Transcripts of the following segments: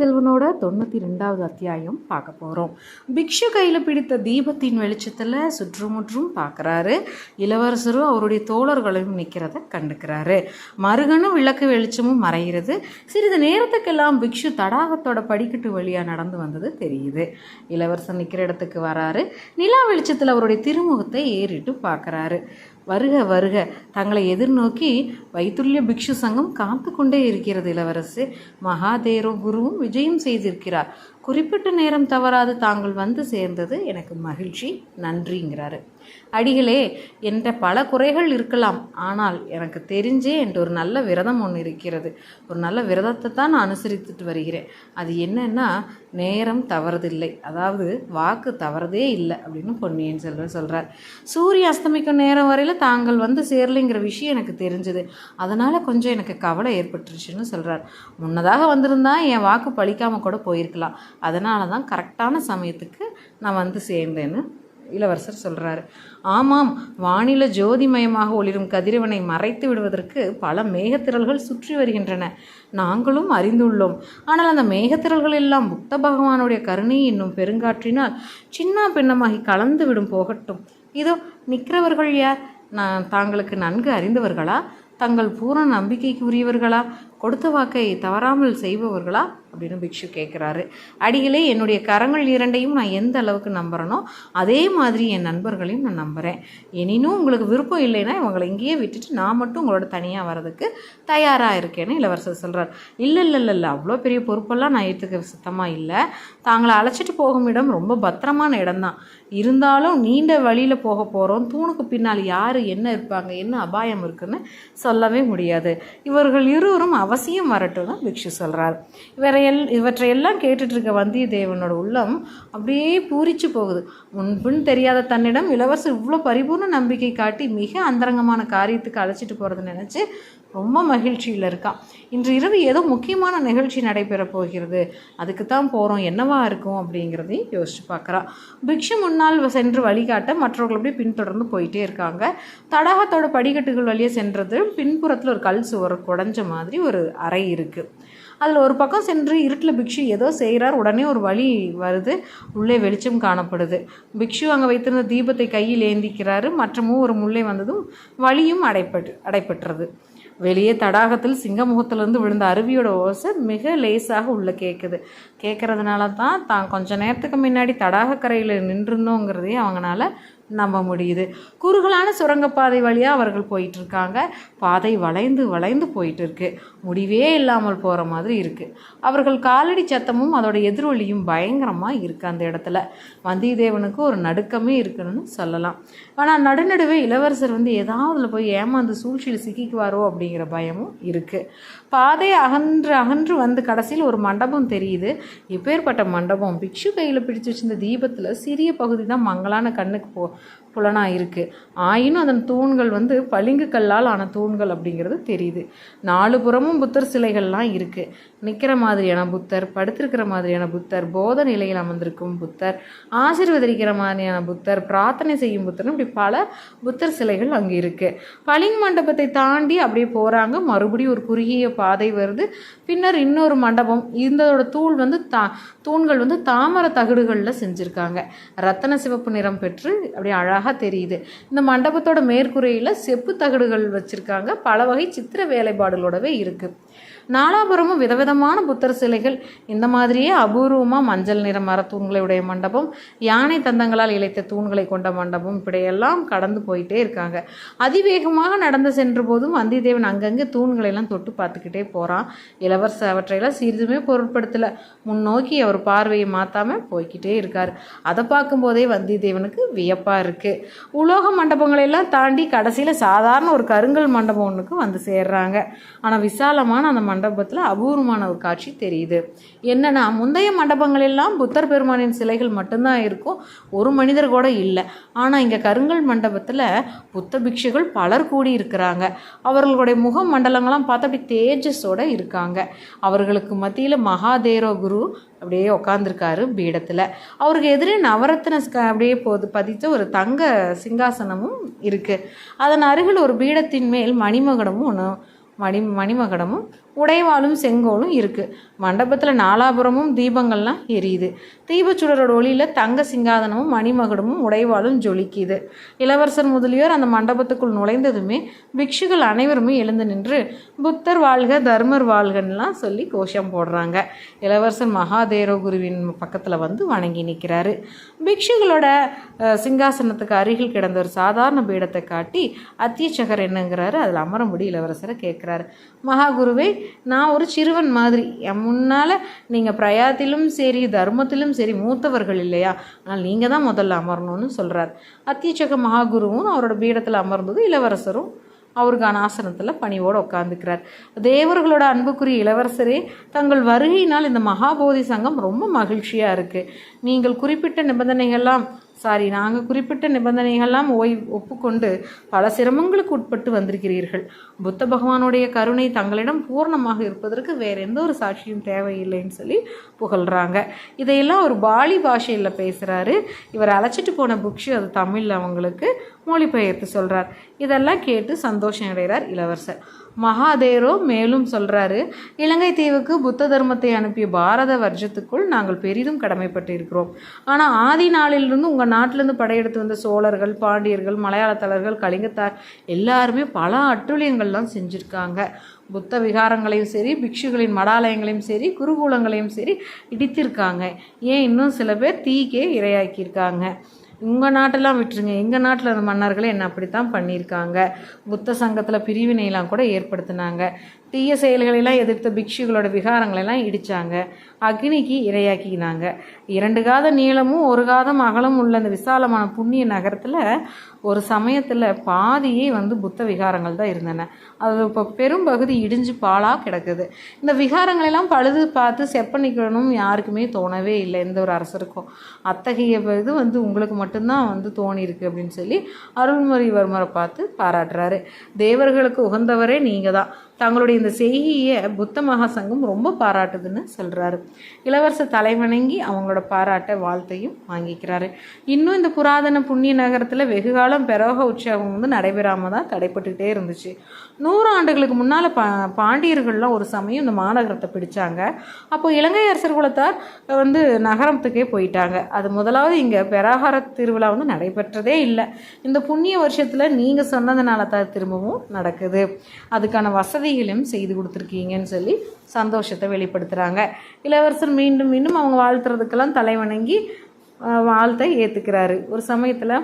செல்வனோட தொண்ணூற்றி ரெண்டாவது அத்தியாயம் பார்க்க போகிறோம் பிக்ஷு கையில் பிடித்த தீபத்தின் வெளிச்சத்தில் சுற்றுமுற்றும் பார்க்குறாரு. இளவரசரும் அவருடைய தோழர்களையும் நிற்கிறத கண்டுக்கிறாரு. மருகனும் விளக்கு வெளிச்சமும் மறைகிறது சிறிது நேரத்துக்கெல்லாம் பிக்ஷு தடாகத்தோட படிக்கட்டு வழியாக நடந்து வந்தது தெரியுது. இளவரசர் நிற்கிற இடத்துக்கு வராரு. நிலா வெளிச்சத்தில் அவருடைய திருமுகத்தை ஏறிட்டு பார்க்குறாரு. வருக வருக. தங்களை எதிர்நோக்கி வைத்துல்ய பிக்ஷு சங்கம் காத்து கொண்டே இருக்கிறது இளவரசு. மகாதேரோ குருவும் விஜயம் செய்திருக்கிறார். குறிப்பிட்ட நேரம் தவறாது தாங்கள் வந்து சேர்ந்தது எனக்கு மகிழ்ச்சி. நன்றிங்கிறாரு. அடிகளே என்ற பல குறைகள் இருக்கலாம். ஆனால் எனக்கு தெரிஞ்சே என்ற ஒரு நல்ல விரதம் ஒன்று இருக்கிறது. ஒரு நல்ல விரதத்தை தான் நான் அனுசரித்துட்டு வருகிறேன். அது என்னன்னா நேரம் தவறதில்லை. அதாவது வாக்கு தவறதே இல்லை அப்படின்னு பொன்னியின் செல்வன் சொல்கிறார் சூரிய அஸ்தமிக்கும் நேரம் வரையில் தாங்கள் வந்து சேரலைங்கிற விஷயம் எனக்கு தெரிஞ்சது. அதனால் கொஞ்சம் எனக்கு கவலை ஏற்பட்டுருச்சுன்னு சொல்கிறார் முன்னதாக வந்திருந்தா என் வாக்கு பழிக்காமல் கூட போயிருக்கலாம். அதனால தான் கரெக்டான சமயத்துக்கு நான் வந்து சேர்ந்தேன்னு இளவரசர் சொல்கிறாரு ஆமாம் வானில ஜோதிமயமாக ஒளிரும் கதிரவனை மறைத்து விடுவதற்கு பல மேகத்திரள்கள் சுற்றி வருகின்றன. நாங்களும் அறிந்துள்ளோம். ஆனால் அந்த மேகத்திரல்கள் எல்லாம் புத்த பகவானுடைய கருணை என்னும் பெருங்காற்றினால் சின்ன பின்னமாகி கலந்து விடும் போகட்டும். இதோ நிற்கிறவர்கள் யார்? நான் தாங்களுக்கு நன்கு அறிந்தவர்களா? தங்கள் பூரண நம்பிக்கைக்கு உரியவர்களா கொடுத்த வாக்கை தவறாமல் செய்பவர்களா அப்படின்னு பிக்ஷு கேட்குறாரு அடிகளே என்னுடைய கரங்கள் இரண்டையும் நான் எந்த அளவுக்கு நம்புகிறேனோ அதே மாதிரி என் நண்பர்களையும் நான் நம்புகிறேன் எனினும் உங்களுக்கு விருப்பம் இல்லைன்னா இவங்களை இங்கேயே விட்டுட்டு நான் மட்டும் உங்களோட தனியாக வர்றதுக்கு தயாராக இருக்கேன்னு இளவரசர் சொல்கிறார் இல்லை இல்லை இல்லை இல்லை. அவ்வளோ பெரிய பொறுப்பெல்லாம் நான் ஏற்றுக்க சுத்தமாக இல்லை. தாங்களை அழைச்சிட்டு போகும் இடம் ரொம்ப பத்திரமான இடம்தான். இருந்தாலும் நீண்ட வழியில் போக போகிறோம் தூணுக்கு பின்னால் யார் என்ன இருப்பாங்க என்ன அபாயம் இருக்குன்னு சொல்லவே முடியாது. இவர்கள் இருவரும் அவசியம் வரட்டும் தான் பிக்ஷு சொல்கிறார் இவரை எல் இவற்றையெல்லாம் கேட்டுட்ருக்க வந்தியத்தேவனோட உள்ளம் அப்படியே பூரிச்சு போகுது. முன்பின் தெரியாத தன்னிடம் இளவரசர் இவ்வளோ பரிபூர்ண நம்பிக்கை காட்டி மிக அந்தரங்கமான காரியத்துக்கு அழைச்சிட்டு போகிறத நினச்சி ரொம்ப மகிழ்ச்சியில் இருக்கான். இன்று இரவு ஏதோ முக்கியமான நிகழ்ச்சி நடைபெற போகிறது. அதுக்கு தான் போகிறோம் என்னவா இருக்கும் அப்படிங்கிறதையும் யோசிச்சு பார்க்குறான் பிக்ஷு முன்னால் சென்று வழிகாட்ட மற்றவர்கள் அப்படியே பின்தொடர்ந்து போயிட்டே இருக்காங்க. தடாகத்தோட படிக்கட்டுகள் வழியே சென்றது பின்புறத்தில் ஒரு கல் சுவர் குடஞ்ச மாதிரி ஒரு அறை இருக்குது அதில் ஒரு பக்கம் சென்று இருட்டில் பிக்ஷு ஏதோ செய்கிறார் உடனே ஒரு வழி வருது. உள்ளே வெளிச்சம் காணப்படுது. பிக்ஷு அங்கே வைத்திருந்த தீபத்தை கையில் ஏந்திக்கிறாரு. மற்றமும் ஒரு முல்லை வந்ததும் வழியும் அடைப்பட்டு அடைப்பட்டுறது வெளியே தடாகத்தில் சிங்கமுகத்திலிருந்து விழுந்த அருவியோட ஓசை மிக லேசாக உள்ளே கேட்குது கேட்குறதுனால தான் தான் கொஞ்ச நேரத்துக்கு முன்னாடி தடாகக்கரையில் நின்றுருந்தோங்கிறதையே அவங்களால நம்ப முடியுது. குறுகலான சுரங்கப்பாதை வழியாக அவர்கள் போயிட்டு இருக்காங்க. பாதை வளைந்து வளைந்து போயிட்டு இருக்கு. முடிவே இல்லாமல் போகிற மாதிரி இருக்குது அவர்கள் காலடி சத்தமும் அதோட எதிரொலியும் பயங்கரமாக இருக்குது அந்த இடத்துல. வந்தியத்தேவனுக்கு ஒரு நடுக்கமே இருக்குன்னு சொல்லலாம். ஆனால் நடுநடுவே இளவரசர் வந்து ஏதாவதுல போய் ஏமாந்து சூழ்ச்சியில் சிக்கிக்குவாரோ அப்படிங்கிற பயமும் இருக்குது பாதை அகன்று அகன்று வந்து கடைசியில் ஒரு மண்டபம் தெரியுது. இப்பேற்பட்ட மண்டபம்? பிக்ஷு கையில் பிடிச்சு வச்சிருந்த தீபத்தில் சிறிய பகுதி தான் மங்களான கண்ணுக்கு போ புலனாக இருக்குது ஆயினும் அதன் தூண்கள் வந்து பளிங்கு கல்லால் ஆன தூண்கள் அப்படிங்கிறது தெரியுது. நாலு புறமும் புத்தர் சிலைகள்லாம் இருக்குது நிற்கிற மாதிரியான புத்தர் படுத்திருக்கிற மாதிரியான புத்தர் போத நிலையில் அமர்ந்திருக்கும் புத்தர் ஆசீர்வதிக்கிற மாதிரியான புத்தர் பிரார்த்தனை செய்யும் புத்தர்னு இப்படி பல புத்தர் சிலைகள் அங்கே இருக்குது பளிங் மண்டபத்தை தாண்டி அப்படியே போகிறாங்க மறுபடியும் ஒரு குறுகிய பாதை வருது. பின்னர் இன்னொரு மண்டபம். இருந்ததோட தூள் வந்து தா தூண்கள் வந்து தாமர தகடுகளில் செஞ்சுருக்காங்க. ரத்தன சிவப்பு நிறம் பெற்று அப்படியே அழகாக தெரியுது. இந்த மண்டபத்தோட மேற்கூரையில் செப்பு தகடுகள் வச்சுருக்காங்க. பல வகை சித்திர வேலைப்பாடுகளோடவே இருக்குது நாலாபுரமும் விதவிதமான புத்தர் சிலைகள். இந்த மாதிரியே அபூர்வமாக மஞ்சள் நிற மரத்தூண்களுடைய மண்டபம் யானை தந்தங்களால் இழைத்த தூண்களை கொண்ட மண்டபம் இப்படியெல்லாம் கடந்து போயிட்டே இருக்காங்க. அதிவேகமாக நடந்து சென்ற போதும் வந்தியத்தேவன் அங்கங்கே தூண்களை எல்லாம் தொட்டு பார்த்துக்கிட்டே போகிறான் இளவரசர் அவற்றையெல்லாம் சிறிதுமே பொருட்படுத்தலை. முன்னோக்கி அவர் பார்வையை மாற்றாமல் போய்கிட்டே இருக்கார். அதை பார்க்கும்போதே வந்தியத்தேவனுக்கு வியப்பாக இருக்குது உலோக மண்டபங்களை எல்லாம் தாண்டி கடைசியில் சாதாரண ஒரு கருங்கல் மண்டபம் ஒன்றுக்கு வந்து சேர்றாங்க. ஆனால் விசாலமான அந்த மண்டபத்தில் அபூர்வமான ஒரு காட்சி தெரியுது. என்னன்னா முந்தைய மண்டபங்கள் எல்லாம் புத்தர் பெருமானின் சிலைகள் மட்டும்தான் இருக்கும். ஒரு மனிதர் கூட இல்லை. ஆனால் இங்கே கருங்கல் மண்டபத்தில் புத்த பிக்ஷுகள் பலர் கூடி இருக்கிறாங்க அவர்களுடைய முக மண்டலங்கள்லாம் பார்த்து அப்படி தேஜஸோடு இருக்காங்க. அவர்களுக்கு மத்தியில் மகாதேரோ குரு அப்படியே உட்காந்துருக்காரு பீடத்தில். அவருக்கு எதிரே நவரத்தின அப்படியே போது பதித்த ஒரு தங்க சிங்காசனமும் இருக்குது அதன் அருகில் ஒரு பீடத்தின் மேல் மணிமகுடமும் ஒன்று மணி மணிமகடமும் உடைவாளும் செங்கோலும் இருக்குது மண்டபத்தில் நாலாபுரமும் தீபங்கள்லாம் எரியுது. தீபச்சுடரோட ஒளியில் தங்க சிங்காதனமும் மணிமகுடமும் உடைவாளும் ஜொலிக்குது. இளவரசர் முதலியோர் அந்த மண்டபத்துக்குள் நுழைந்ததுமே பிக்ஷுகள் அனைவருமே எழுந்து நின்று புத்தர் வாழ்க தர்மர் வாழ்கன்னுலாம் சொல்லி கோஷம் போடுறாங்க. இளவரசர் மகாதேரோ குருவின் பக்கத்தில் வந்து வணங்கி நிற்கிறாரு பிக்ஷுகளோட சிங்காசனத்துக்கு அருகில் கிடந்த ஒரு சாதாரண பீடத்தை காட்டி அத்தியச்சகர் என்னங்கிறாரு அதில் அமரமுடி இளவரசரை கேட்குறாரு மகாகுருவே நான் ஒரு சிறுவன் மாதிரி. என் முன்னால் நீங்கள் பிரயாத்திலும் சரி தர்மத்திலும் சரி மூத்தவர்கள் இல்லையா? ஆனால் நீங்கள் தான் முதல்ல அமரணும்னு சொல்கிறார் அத்தியச்சக மகாகுருவும் அவரோட பீடத்தில் அமர்ந்தது இளவரசரும் அவருக்கான ஆசனத்தில் பணிவோடு உட்காந்துக்கிறார் தேவர்களோட அன்புக்குரிய இளவரசரே தங்கள் வருகையினால் இந்த மகாபோதி சங்கம் ரொம்ப மகிழ்ச்சியாக இருக்குது நீங்கள் குறிப்பிட்ட நிபந்தனைகள்லாம் சாரி நாங்கள் குறிப்பிட்ட நிபந்தனைகள்லாம் ஓய் ஒப்புக்கொண்டு பல சிரமங்களுக்கு உட்பட்டு வந்திருக்கிறீர்கள். புத்த பகவானுடைய கருணை தங்களிடம் பூர்ணமாக இருப்பதற்கு வேற எந்த ஒரு சாட்சியும் தேவையில்லைன்னு சொல்லி புகழ்கிறாங்க இதையெல்லாம் ஒரு பாலி பாஷையில் பேசுகிறாரு இவர் அழைச்சிட்டு போன புக்ஷு அது தமிழில் அவங்களுக்கு மொழிபெயர்த்து சொல்கிறார் இதெல்லாம் கேட்டு சந்தோஷம் அடைகிறார் இளவரசர். மகாதேரோ மேலும் சொல்கிறாரு இலங்கை தீவுக்கு புத்த தர்மத்தை அனுப்பிய பாரத வர்ஜத்துக்குள் நாங்கள் பெரிதும் கடமைப்பட்டிருக்கிறோம். ஆனால் ஆதி நாளிலிருந்து உங்கள் நாட்டிலிருந்து படையெடுத்து வந்த சோழர்கள் பாண்டியர்கள் மலையாளத்தலர்கள் கலிங்கத்தார் எல்லாருமே பல அட்டுழியங்கள்லாம் செஞ்சுருக்காங்க. புத்த விகாரங்களையும் சரி பிக்ஷுகளின் மடாலயங்களையும் சரி குருகூலங்களையும் சரி இடித்திருக்காங்க. ஏன் இன்னும் சில பேர் தீக்கே இரையாக்கியிருக்காங்க. உங்கள் நாட்டெல்லாம் விட்டுருங்க. எங்கள் நாட்டில் இருந்த மன்னர்களே என்ன அப்படித்தான் பண்ணியிருக்காங்க. புத்த சங்கத்தில் பிரிவினையெல்லாம் கூட ஏற்படுத்தினாங்க. தீய செயல்களெல்லாம் எதிர்த்த பிக்ஷுகளோட விகாரங்களெல்லாம் இடித்தாங்க அக்னிக்கு இரையாக்கினாங்க. இரண்டு காத நீளமும் ஒரு காதம் அகலம் உள்ள அந்த விசாலமான புண்ணிய நகரத்தில் ஒரு சமயத்தில் பாதியே வந்து புத்த விகாரங்கள் தான் இருந்தன. அது இப்போ பெரும்பகுதி இடிஞ்சு பாலாக கிடக்குது. இந்த விகாரங்களெல்லாம் பழுது பார்த்து செப்பனிக்கணும் யாருக்குமே தோணவே இல்லை எந்த ஒரு அரசருக்கும். அத்தகைய இது வந்து உங்களுக்கு மட்டும்தான் வந்து தோணியிருக்கு அப்படின்னு சொல்லி அருள்மொழிவர்மரை பார்த்து பாராட்டுறாரு. தேவர்களுக்கு உகந்தவரே நீங்கள் தான் தங்களுடைய இந்த செய்கியை புத்த மகா சங்கம் ரொம்ப பாராட்டுதுன்னு சொல்கிறாரு இளவரசர் தலைவணங்கி அவங்களோட பாராட்ட வாழ்த்தையும் வாங்கிக்கிறாரு. இன்னும் இந்த புராதன புண்ணிய நகரத்தில் வெகு காலம் பெரோக உற்சவம் வந்து நடைபெறாமல் தான் தடைப்பட்டுக்கிட்டே இருந்துச்சு. நூறு ஆண்டுகளுக்கு முன்னால் பா பாண்டியர்கள்லாம் ஒரு சமயம் இந்த மாநகரத்தை பிடிச்சாங்க. அப்போ இலங்கை அரசர் குலத்தார் வந்து நகரத்துக்கே போயிட்டாங்க. அது முதலாவது இங்கே பெராகார திருவிழா வந்து நடைபெற்றதே இல்லை. இந்த புண்ணிய வருஷத்தில் நீங்கள் சொன்னதுனால தான் திரும்பவும் நடக்குது. அதுக்கான வசதி வசதிகளையும் செய்து கொடுத்துருக்கீங்கன்னு சொல்லி சந்தோஷத்தை வெளிப்படுத்துகிறாங்க இளவரசர் மீண்டும் மீண்டும் அவங்க வாழ்த்துறதுக்கெல்லாம் தலைவணங்கி வாழ்த்தை ஏற்றுக்கிறாரு ஒரு சமயத்தில்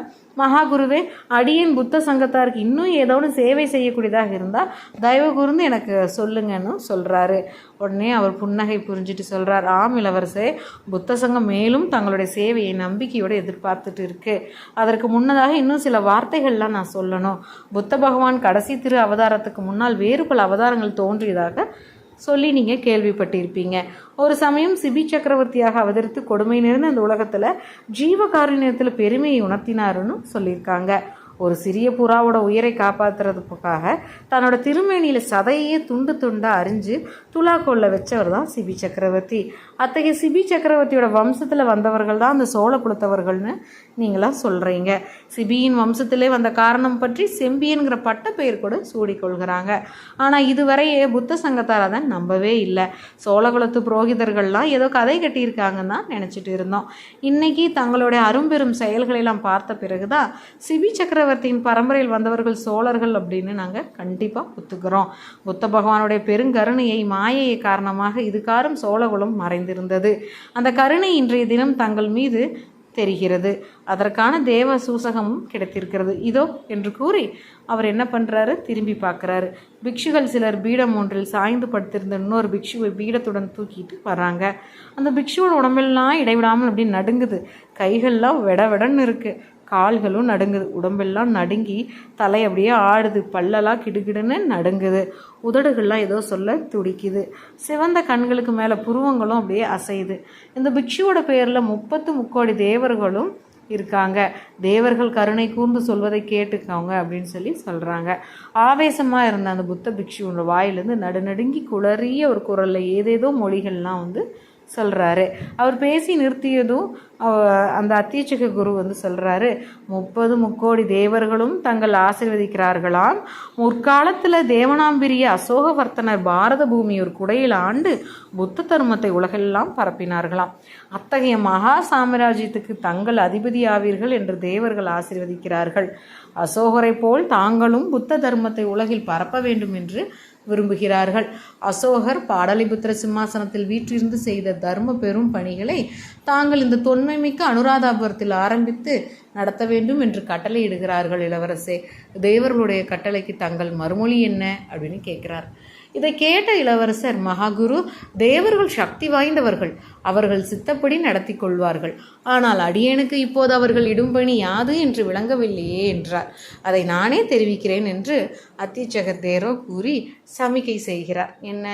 மகாகுருவே அடியின் புத்த சங்கத்தாருக்கு இன்னும் ஏதோ ஒன்று சேவை செய்யக்கூடியதாக இருந்தால் தயவு கூர்ந்து எனக்கு சொல்லுங்கன்னு சொல்கிறாரு உடனே அவர் புன்னகை புரிஞ்சுட்டு சொல்கிறார் ஆம் இளவரசே புத்த சங்கம் மேலும் தங்களுடைய சேவையை நம்பிக்கையோடு எதிர்பார்த்துட்டு இருக்கு. அதற்கு முன்னதாக இன்னும் சில வார்த்தைகள்லாம் நான் சொல்லணும். புத்த பகவான் கடைசி திரு அவதாரத்துக்கு முன்னால் வேறு பல அவதாரங்கள் தோன்றியதாக சொல்லி நீங்கள் கேள்விப்பட்டிருப்பீங்க. ஒரு சமயம் சிபி சக்கரவர்த்தியாக அவதரித்து கொடுமை நிறைந்த அந்த உலகத்தில் ஜீவகாருண்யத்தில் பெருமையை உணர்த்தினாருன்னு சொல்லியிருக்காங்க. ஒரு சிறிய புறாவோட உயிரை காப்பாற்றுறதுக்காக தன்னோட திருமேனியில் சதையே துண்டு துண்டாக அரிஞ்சு துலா கொள்ள வச்சவர் தான் சிபி சக்கரவர்த்தி. அத்தகைய சிபி சக்கரவர்த்தியோட வம்சத்தில் வந்தவர்கள் தான் அந்த சோழ குலத்தவர்கள்னு நீங்களாம் சொல்கிறீங்க சிபியின் வம்சத்திலே வந்த காரணம் பற்றி செம்பியன்கிற பட்ட பெயர் கூட சூடிக்கொள்கிறாங்க. ஆனால் இதுவரையே புத்த சங்கத்தார் அதை நம்பவே இல்லை. சோழகுலத்து புரோகிதர்கள்லாம் ஏதோ கதை கட்டியிருக்காங்கன்னு தான் நினச்சிட்டு இருந்தோம். இன்னைக்கு தங்களுடைய அரும்பெரும் செயல்களெல்லாம் பார்த்த பிறகுதான் சிபி சக்கரவர்த்தியின் பரம்பரையில் வந்தவர்கள் சோழர்கள் அப்படின்னு நாங்கள் கண்டிப்பாக ஒத்துக்கிறோம். புத்த பகவானுடைய பெருங்கருணையை மாயையை காரணமாக இதுக்காரும் சோழகுலம் மறைந்திருந்தது அந்த கருணை இன்றைய தினம் தங்கள் மீது தெரிகிறது. அதற்கான தேவ சூசகமும் கிடைத்திருக்கிறது. இதோ என்று கூறி அவர் என்ன பண்ணுறாரு திரும்பி பார்க்குறாரு. பிக்ஷுகள் சிலர் பீடம் ஒன்றில் சாய்ந்து படுத்திருந்த இன்னொரு பிக்ஷுவை பீடத்துடன் தூக்கிட்டு வராங்க அந்த பிக்ஷுவோட உடம்பெல்லாம் இடைவிடாமல் அப்படி நடுங்குது. கைகள்லாம் விட விடன்னு இருக்குது கால்களும் நடுங்குது. உடம்பெல்லாம் நடுங்கி தலை அப்படியே ஆடுது. பல்லெல்லாம் கிடுகிடுன்னு நடுங்குது. உதடுகள்லாம் ஏதோ சொல்ல துடிக்குது. சிவந்த கண்களுக்கு மேலே புருவங்களும் அப்படியே அசையுது. இந்த பிக்ஷுவோட பேரில் முப்பத்து முக்கோடி தேவர்களும் இருக்காங்க. தேவர்கள் கருணை கூர்ந்து சொல்வதை கேட்டுக்கோங்க அப்படின்னு சொல்லி சொல்கிறாங்க ஆவேசமாக இருந்த அந்த புத்த பிக்ஷுவோட வாயிலேருந்து நடுநடுங்கி குளறிய ஒரு குரலில் ஏதேதோ மொழிகள்லாம் வந்து சொல்கிறாரு அவர் பேசி நிறுத்தியதும் அந்த அத்தியட்சக குரு வந்து சொல்கிறாரு முப்பது முக்கோடி தேவர்களும் தங்கள் ஆசீர்வதிக்கிறார்களாம். முற்காலத்தில் தேவனாம்பிரிய அசோகவர்த்தனர் பாரத பூமி ஒரு குடையில் ஆண்டு புத்த தர்மத்தை உலகெல்லாம் பரப்பினார்களாம். அத்தகைய மகா சாம்ராஜ்யத்துக்கு தங்கள் அதிபதியாவீர்கள் என்று தேவர்கள் ஆசிர்வதிக்கிறார்கள். அசோகரை போல் தாங்களும் புத்த தர்மத்தை உலகில் பரப்ப வேண்டும் என்று விரும்புகிறார்கள். அசோகர் பாடலிபுத்திர சிம்மாசனத்தில் வீற்றிருந்து செய்த தர்ம பெரும் பணிகளை தாங்கள் இந்த தொன்மைமிக்க அனுராதாபுரத்தில் ஆரம்பித்து நடத்த வேண்டும் என்று கட்டளையிடுகிறார்கள் இளவரசே. தேவர்களுடைய கட்டளைக்கு தங்கள் மறுமொழி என்ன அப்படின்னு கேட்கிறார். இதை கேட்ட இளவரசர் மகாகுரு தேவர்கள் சக்தி வாய்ந்தவர்கள். அவர்கள் சித்தப்படி நடத்தி கொள்வார்கள். ஆனால் அடியேனுக்கு இப்போது அவர்கள் இடும்பணி யாது என்று விளங்கவில்லையே என்றார். அதை நானே தெரிவிக்கிறேன் என்று அத்திச்சகர் தேரோ கூறி சமிக்கை செய்கிறார். என்ன?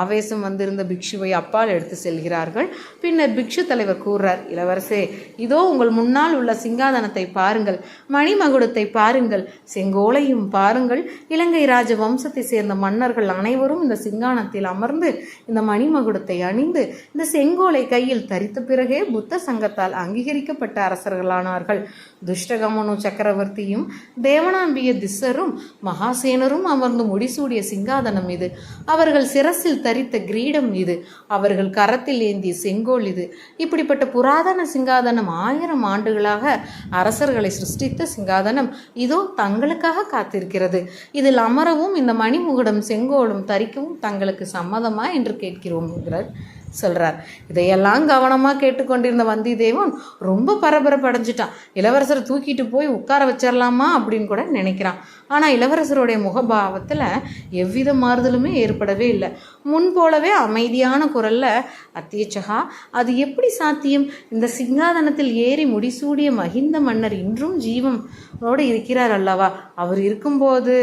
ஆவேசம் வந்திருந்த பிக்ஷுவை அப்பால் எடுத்து செல்கிறார்கள். பின்னர் பிக்ஷு தலைவர் கூறுறார் இளவரசே இதோ உங்கள் முன்னால் உள்ள சிங்காதனத்தை பாருங்கள். மணிமகுடத்தை பாருங்கள். செங்கோலையும் பாருங்கள். இலங்கை ராஜ வம்சத்தை சேர்ந்த மன்னர்கள் அனைவரும் இந்த சிங்கானத்தில் அமர்ந்து இந்த மணிமகுடத்தை அணிந்து இந்த செங்கோ செங்கோலை கையில் தரித்த பிறகே புத்த சங்கத்தால் அங்கீகரிக்கப்பட்ட அரசர்களானார்கள். துஷ்டகமனு சக்கரவர்த்தியும் தேவனாம்பிய திஸ்ஸரும் மகாசேனரும் அமர்ந்து முடிசூடிய சிங்காதனம் இது. அவர்கள் சிரசில் தரித்த கிரீடம் இது. அவர்கள் கரத்தில் ஏந்திய செங்கோல் இது. இப்படிப்பட்ட புராதன சிங்காதனம் ஆயிரம் ஆண்டுகளாக அரசர்களை சிருஷ்டித்த சிங்காதனம் இதோ தங்களுக்காக காத்திருக்கிறது. இதில் அமரவும் இந்த மணிமுகுடம் செங்கோலும் தரிக்கவும் தங்களுக்கு சம்மதமா என்று கேட்கிறோம் சொல்கிறார் இதையெல்லாம் கவனமாக கேட்டுக்கொண்டிருந்த வந்திதேவன் ரொம்ப பரபரப்பு அடைஞ்சிட்டான் இளவரசரை தூக்கிட்டு போய் உட்கார வச்சிடலாமா அப்படின்னு கூட நினைக்கிறான். ஆனால் இளவரசருடைய முகபாவத்தில் எவ்வித மாறுதலுமே ஏற்படவே இல்லை. முன் போலவே அமைதியான குரல்ல அத்தியச்சகா அது எப்படி சாத்தியம்? இந்த சிங்காதனத்தில் ஏறி முடிசூடிய மகிந்த மன்னர் இன்றும் ஜீவனோடு இருக்கிறார் அல்லவா? அவர் இருக்கும்போது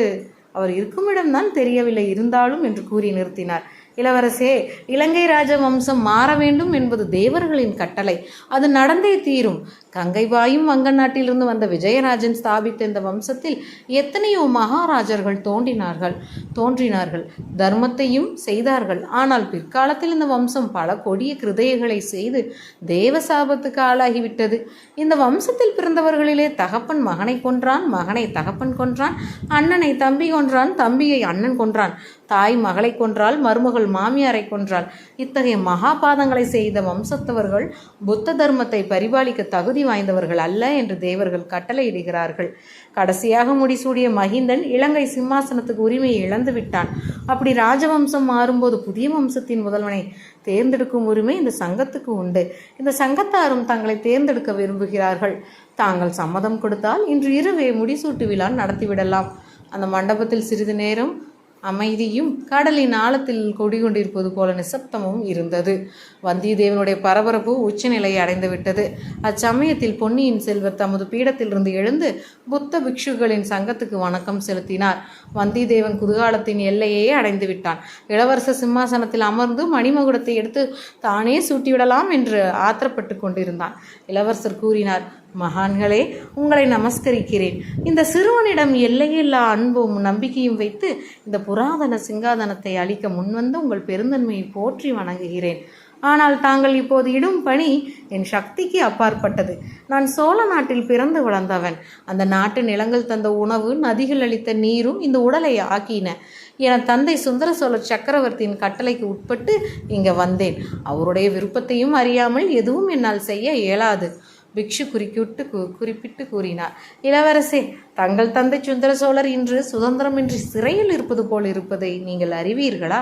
அவர் இருக்குமிடம்தான் தெரியவில்லை. இருந்தாலும் என்று கூறி நிறுத்தினார். இளவரசே இலங்கை ராஜ வம்சம் மாற வேண்டும் என்பது தேவர்களின் கட்டளை. அது நடந்தே தீரும். கங்கைபாயும் வங்க நாட்டிலிருந்து வந்த விஜயராஜன் ஸ்தாபித்த இந்த வம்சத்தில் எத்தனையோ மகாராஜர்கள் தோன்றினார்கள். தோன்றினார்கள். தர்மத்தையும் செய்தார்கள். ஆனால் பிற்காலத்தில் இந்த வம்சம் பல கொடிய கிருதயங்களை செய்து தேவ சாபத்துக்கு ஆளாகிவிட்டது. இந்த வம்சத்தில் பிறந்தவர்களிலே தகப்பன் மகனை கொன்றான் மகனை தகப்பன் கொன்றான் அண்ணனை தம்பி கொன்றான் தம்பியை அண்ணன் கொன்றான். தாய் மகளை கொன்றால் மருமகள் மாமியாரை கொன்றால் இத்தகைய மகாபாதங்களை செய்த வம்சத்தவர்கள் புத்த தர்மத்தை பரிபாலிக்க தகுதி வாய்ந்தவர்கள் அல்ல என்று தேவர்கள் கட்டளையிடுகிறார்கள். கடைசியாக முடிசூடிய மகிந்தன் இலங்கை சிம்மாசனத்துக்கு உரிமையை இழந்து விட்டான். அப்படி ராஜவம்சம் மாறும்போது புதிய வம்சத்தின் முதல்வனை தேர்ந்தெடுக்கும் உரிமை இந்த சங்கத்துக்கு உண்டு. இந்த சங்கத்தாரும் தங்களை தேர்ந்தெடுக்க விரும்புகிறார்கள். தாங்கள் சம்மதம் கொடுத்தால் இன்று இரவே முடிசூட்டு விழா நடத்திவிடலாம். அந்த மண்டபத்தில் சிறிது நேரம் அமைதியும் கடலின் ஆழத்தில் கொடிகொண்டிருப்பது போல நிசப்தமும் இருந்தது. வந்தியத்தேவனுடைய பரபரப்பு உச்சநிலையை அடைந்துவிட்டது. அச்சமயத்தில் பொன்னியின் செல்வர் தமது பீடத்திலிருந்து எழுந்து புத்த பிக்ஷுகளின் சங்கத்துக்கு வணக்கம் செலுத்தினார். வந்தியத்தேவன் குதூகாலத்தின் எல்லையே அடைந்து விட்டான் இளவரச சிம்மாசனத்தில் அமர்ந்து மணிமகுடத்தை எடுத்து தானே சூட்டிவிடலாம் என்று ஆத்திரப்பட்டு கொண்டிருந்தான். இளவரசர் கூறினார் மகான்களே உங்களை நமஸ்கரிக்கிறேன். இந்த சிறுவனிடம் எல்லையில்லா அன்பும் நம்பிக்கையும் வைத்து இந்த புராதன சிங்காதனத்தை அளிக்க முன்வந்து உங்கள் பெருந்தன்மையை போற்றி வணங்குகிறேன். ஆனால் தாங்கள் இப்போது இடும் பணி என் சக்திக்கு அப்பாற்பட்டது. நான் சோழ நாட்டில் பிறந்து வளர்ந்தவன். அந்த நாட்டு நிலங்கள் தந்த உணவு நதிகள் அளித்த நீரும் இந்த உடலை ஆக்கின. என் தந்தை சுந்தர சோழ சக்கரவர்த்தியின் கட்டளைக்கு உட்பட்டு இங்கே வந்தேன். அவருடைய விருப்பத்தையும் அறியாமல் எதுவும் என்னால் செய்ய இயலாது. பிக்ஷு குறுக்கிட்டு கு குறிப்பிட்டு கூறினார். இளவரசே தங்கள் தந்தை சுந்தர சோழர் இன்று சுதந்திரமின்றி சிறையில் இருப்பது போல் இருப்பதை நீங்கள் அறிவீர்களா?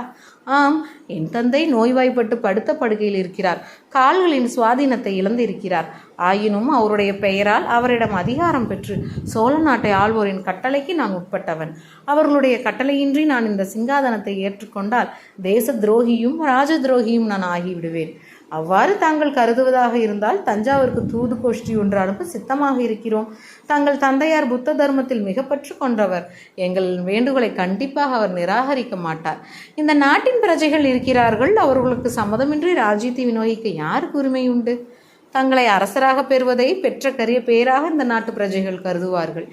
ஆம் என் தந்தை நோய்வாய்ப்பட்டு படுத்த படுகையில் இருக்கிறார். கால்களின் சுவாதீனத்தை இழந்திருக்கிறார். ஆயினும் அவருடைய பெயரால் அவரிடம் அதிகாரம் பெற்று சோழ நாட்டை ஆள்வோரின் கட்டளைக்கு நான் உட்பட்டவன். அவர்களுடைய கட்டளையின்றி நான் இந்த சிங்காதனத்தை ஏற்றுக்கொண்டால் தேச துரோகியும் ராஜ துரோகியும் நான் ஆகிவிடுவேன். அவ்வாறு தாங்கள் கருதுவதாக இருந்தால் தஞ்சாவூருக்கு தூது கோஷ்டி ஒன்று அனுப்ப சித்தமாக இருக்கிறோம். தங்கள் தந்தையார் புத்த தர்மத்தில் மிகப்பற்று கொண்டவர். எங்கள் வேண்டுகோளை கண்டிப்பாக அவர் நிராகரிக்க மாட்டார். இந்த நாட்டின் பிரஜைகள் இருக்கிறார்கள். அவர்களுக்கு சம்மதமின்றி ராஜ்யத்தை விநியோகிக்க யாருக்கு உரிமை உண்டு தங்களை அரசராக பெறுவதை பெற்ற கரிய பெயராக இந்த நாட்டு பிரஜைகள் கருதுவார்கள்.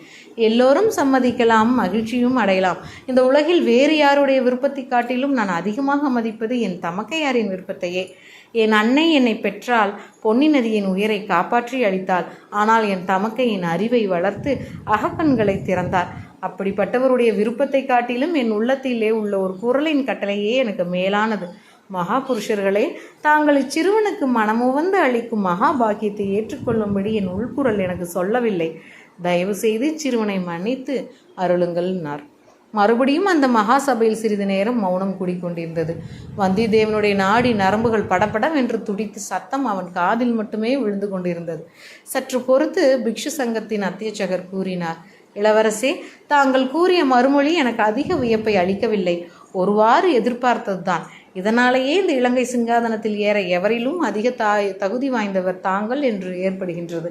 எல்லோரும் சம்மதிக்கலாம் மகிழ்ச்சியும் அடையலாம். இந்த உலகில் வேறு யாருடைய விருப்பத்தை காட்டிலும் நான் அதிகமாக மதிப்பது என் தமக்கையாரின் விருப்பத்தையே. என் அன்னை என்னை பெற்றால் பொன்னி நதியின் உயிரை காப்பாற்றி அளித்தாள். ஆனால் என் தமக்கையின் என் அறிவை வளர்த்து அகக்கண்களை திறந்தார். அப்படிப்பட்டவருடைய விருப்பத்தை காட்டிலும் என் உள்ளத்திலே உள்ள ஒரு குரலின் கட்டளையே எனக்கு மேலானது. மகா புருஷர்களே தாங்கள் இச்சிறுவனுக்கு மனமுவந்து அளிக்கும் மகா பாக்கியத்தை ஏற்றுக்கொள்ளும்படி என் உள்குரல் எனக்கு சொல்லவில்லை. தயவு செய்து சிறுவனை மன்னித்து அருளுங்கள்னார் மறுபடியும் அந்த மகா சபையில் சிறிது நேரம் மௌனம் கூடிக்கொண்டிருந்தது. வந்தியத்தேவனுடைய நாடி நரம்புகள் படப்படம் என்று துடித்து சத்தம் அவன் காதில் மட்டுமே விழுந்து கொண்டிருந்தது. சற்று பொறுத்து பிக்ஷு சங்கத்தின் அத்தியட்சகர் கூறினார் இளவரசே தாங்கள் கூறிய மறுமொழி எனக்கு அதிக வியப்பை அளிக்கவில்லை. ஒருவாறு எதிர்பார்த்ததுதான். இதனாலேயே இந்த இலங்கை சிங்காதனத்தில் ஏற எவரிலும் அதிக தா தகுதி வாய்ந்தவர் தாங்கள் என்று ஏற்படுகின்றது.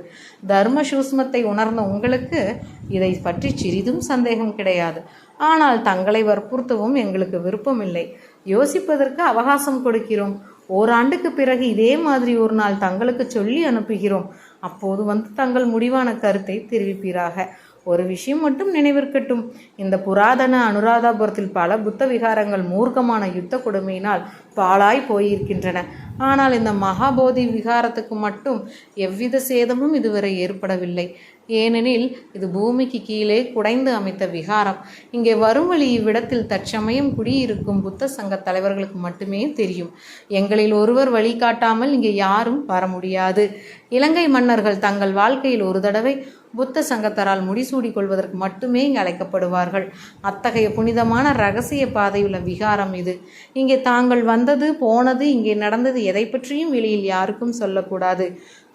தர்ம சூஷ்மத்தை உணர்ந்த உங்களுக்கு இதை பற்றி சிறிதும் சந்தேகம் கிடையாது. ஆனால் தங்களை வற்புறுத்தவும் எங்களுக்கு விருப்பமில்லை. யோசிப்பதற்கு அவகாசம் கொடுக்கிறோம். ஓராண்டுக்கு பிறகு இதே மாதிரி ஒரு நாள் தங்களுக்கு சொல்லி அனுப்புகிறோம். அப்போது வந்து தங்கள் முடிவான கருத்தை தெரிவிப்பீராக. ஒரு விஷயம் மட்டும் நினைவிருக்கட்டும். இந்த புராதன அனுராதாபுரத்தில் பல புத்த விகாரங்கள் மூர்க்கமான யுத்த கொடுமையினால் பாழாய் போயிருக்கின்றன. ஆனால் இந்த மகாபோதி விகாரத்துக்கு மட்டும் எவ்வித சேதமும் இதுவரை ஏற்படவில்லை. ஏனெனில் இது பூமிக்கு கீழே குடைந்து அமைத்த விகாரம். இங்கே வரும் வழி இவ்விடத்தில் தற்சமயம் குடியிருக்கும் புத்த சங்க தலைவர்களுக்கு மட்டுமே தெரியும். எங்களில் ஒருவர் வழிகாட்டாமல் இங்கே யாரும் வர முடியாது. இலங்கை மன்னர்கள் தங்கள் வாழ்க்கையில் ஒரு தடவை புத்த சங்கத்தரால் முடிசூடி கொள்வதற்கு மட்டுமே இங்கு அழைக்கப்படுவார்கள். அத்தகைய புனிதமான ரகசிய பாதையுள்ள விகாரம் இது. இங்கே தாங்கள் வந்தது போனது இங்கே நடந்தது எதை பற்றியும் வெளியில் யாருக்கும் சொல்லக்கூடாது.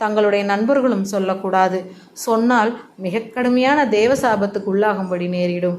தங்களுடைய நண்பர்களும் சொல்லக்கூடாது. சொன்னால் மிக கடுமையான தேவசாபத்துக்கு உள்ளாகும்படி நேரிடும்.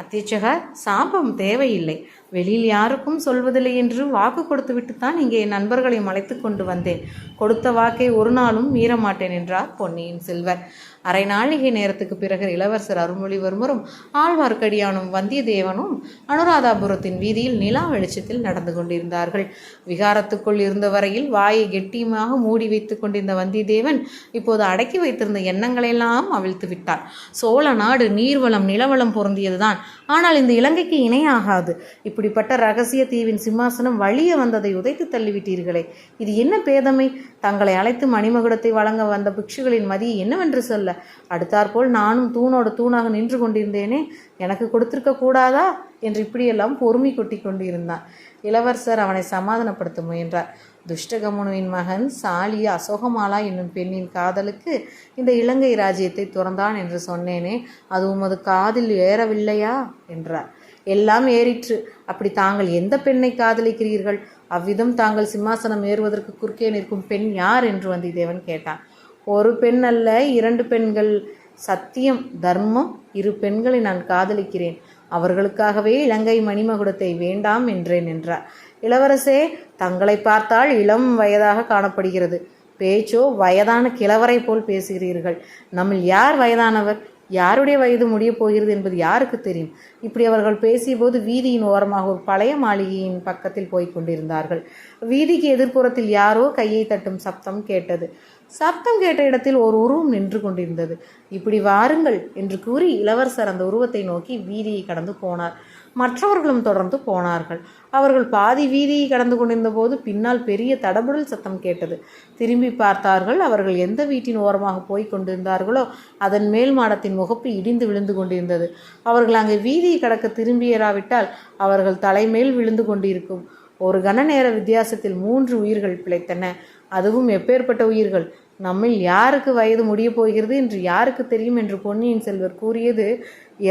அத்தியட்சகர் சாபம் தேவையில்லை. வெளியில் யாருக்கும் சொல்வதில்லை என்று வாக்கு கொடுத்துவிட்டுத்தான் இங்கே என் நண்பர்களையும் அழைத்து கொண்டு வந்தேன். கொடுத்த வாக்கை ஒரு நாளும் மீற மாட்டேன் என்றார் பொன்னியின் செல்வர். அரை நாழிகை நேரத்துக்கு பிறகு இளவரசர் அருள்மொழிவர்மரும் ஆழ்வார்க்கடியானும் வந்தியத்தேவனும் அனுராதாபுரத்தின் வீதியில் நிலா வெளிச்சத்தில் நடந்து கொண்டிருந்தார்கள். விகாரத்துக்குள் இருந்த வரையில் வாயை கெட்டியமாக மூடி வைத்துக் கொண்டிருந்த வந்தியத்தேவன் இப்போது அடக்கி வைத்திருந்த எண்ணங்களெல்லாம் அவிழ்த்து விட்டார். சோழ நாடு நீர்வளம் நிலவளம் பொருந்தியதுதான். ஆனால் இந்த இலங்கைக்கு இணையாகாது. இப்படிப்பட்ட ரகசிய தீவின் சிம்மாசனம் வழிய வந்ததை உதைத்து தள்ளிவிட்டீர்களே. இது என்ன பேதமை? தங்களை அழைத்து மணிமகுடத்தை வழங்க வந்த பிக்ஷுகளின் மதியை என்னவென்று சொல்ல? அடுத்தாற்போல் நானும் தூணோட தூணாக நின்று கொண்டிருந்தேனே எனக்கு கொடுத்திருக்க கூடாதா? என்று இப்படியெல்லாம் பொறுமை கொட்டி கொண்டிருந்தான். இளவரசர் அவனை சமாதானப்படுத்த முயன்றார். துஷ்டகமுனுவின் மகன் சாலிய அசோகமாலா என்னும் பெண்ணின் காதலுக்கு இந்த இலங்கை ராஜ்யத்தை துறந்தான் என்று சொன்னேனே அது உமது காதில் ஏறவில்லையா? என்றார். எல்லாம் ஏறிற்று. அப்படி தாங்கள் எந்த பெண்ணை காதலிக்கிறீர்கள்? அவ்விதம் தாங்கள் சிம்மாசனம் ஏறுவதற்கு குறுக்கே நிற்கும் பெண் யார்? என்று வந்திதேவன் கேட்டான். ஒரு பெண் அல்ல இரண்டு பெண்கள். சத்தியம் தர்மம் இரு பெண்களை நான் காதலிக்கிறேன். அவர்களுக்காகவே இலங்கை மணிமகுடத்தை வேண்டாம் என்றேன் என்றார். இளவரசே தங்களை பார்த்தால் இளம் வயதாக காணப்படுகிறது. பேச்சோ வயதான கிழவரை போல் பேசுகிறீர்கள். நம்மில் யார் வயதானவர்? யாருடைய வயது முடியப் போகிறது என்பது யாருக்கு தெரியும்? இப்படி அவர்கள் பேசியபோது வீதியின் ஓரமாக ஒரு பழைய மாளிகையின் பக்கத்தில் போய்க் கொண்டிருந்தார்கள். வீதிக்கு எதிர்ப்புறத்தில் யாரோ கையை தட்டும் சப்தம் கேட்டது. சப்தம் கேட்ட இடத்தில் ஒரு உருவம் நின்று கொண்டிருந்தது. இப்படி வாருங்கள் என்று கூறி இளவரசர் அந்த உருவத்தை நோக்கி வீதியை கடந்து போனார். மற்றவர்களும் தொடர்ந்து போனார்கள். அவர்கள் பாதி வீதியை கடந்து கொண்டிருந்த போது பின்னால் பெரிய தடபுடல் சத்தம் கேட்டது. திரும்பி பார்த்தார்கள் அவர்கள் எந்த வீட்டின் ஓரமாக போய் கொண்டிருந்தார்களோ அதன் மேல் மாடத்தின் முகப்பு இடிந்து விழுந்து கொண்டிருந்தது. அவர்கள் அங்கே வீதியை கடக்க திரும்பியராவிட்டால் அவர்கள் தலைமேல் விழுந்து கொண்டிருக்கும். ஒரு கன நேர வித்தியாசத்தில் மூன்று உயிர்கள் பிழைத்தன. அதுவும் எப்பேற்பட்ட உயிர்கள்? நம்மில் யாருக்கு வயது முடியப் போகிறது என்று யாருக்கு தெரியும் என்று பொன்னியின் செல்வர் கூறியது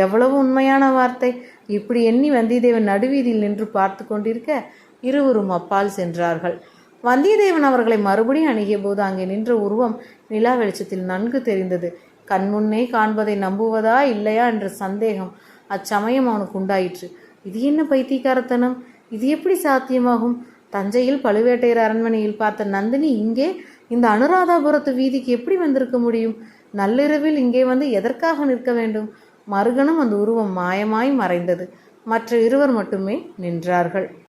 எவ்வளவு உண்மையான வார்த்தை. இப்படி எண்ணி வந்தியத்தேவன் நடுவீதியில் நின்று பார்த்து கொண்டிருக்க இருவரும் அப்பால் சென்றார்கள். வந்தியத்தேவன் அவர்களை மறுபடியும் அணுகிய போது அங்கே நின்ற உருவம் நிலா வெளிச்சத்தில் நன்கு தெரிந்தது. கண்முன்னே காண்பதை நம்புவதா இல்லையா என்ற சந்தேகம் அச்சமயம் அவனுக்கு உண்டாயிற்று. இது என்ன பைத்தியக்காரத்தனம்? இது எப்படி சாத்தியமாகும்? தஞ்சையில் பழுவேட்டையர் அரண்மனையில் பார்த்த நந்தினி இங்கே இந்த அனுராதாபுரத்து வீதிக்கு எப்படி வந்திருக்க முடியும்? நள்ளிரவில் இங்கே வந்து எதற்காக நிற்க வேண்டும்? மறுகணம் அந்த உருவம் மாயமாய் மறைந்தது. மற்ற இருவர் மட்டுமே நின்றார்கள்.